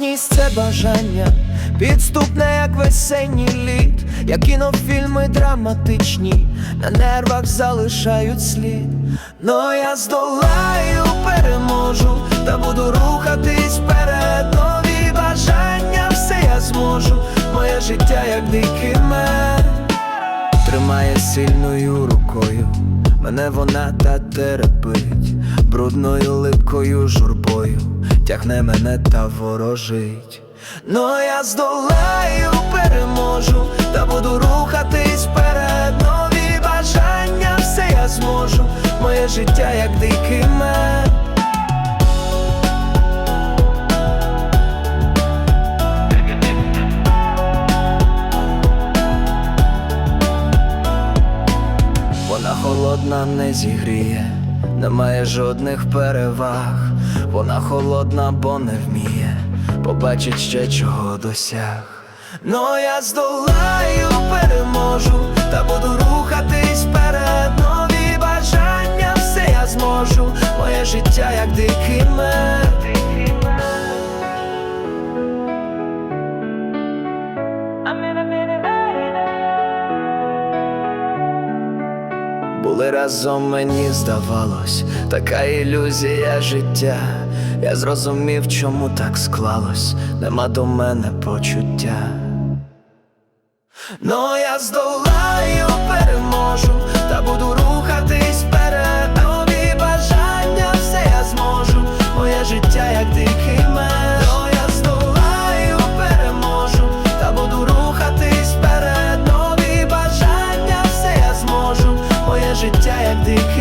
місце бажання, підступне, як весенній лід, як кінофільми драматичні, на нервах залишають слід. Но я здолаю, переможу, та буду рухатись вперед. Нові бажання, все я зможу, моє життя як дикий мед. Тримає сильною рукою, мене вона та терпить, брудною липкою журбою, тягне мене та ворожить. Но я здолаю, переможу, та буду рухатись вперед. Нові бажання, все я зможу, моє життя як дикий мед. Вона холодна, не зігріє, не має жодних переваг. Вона холодна, бо не вміє, побачить ще чого досяг. Но я здолаю, переможу, та буду рухатись вперед. Нові бажання, все я зможу, моє життя як дикий мед. Були разом, мені здавалось, така ілюзія життя. Я зрозумів, чому так склалось, нема до мене почуття. Но я здолаю, życia, jak dych.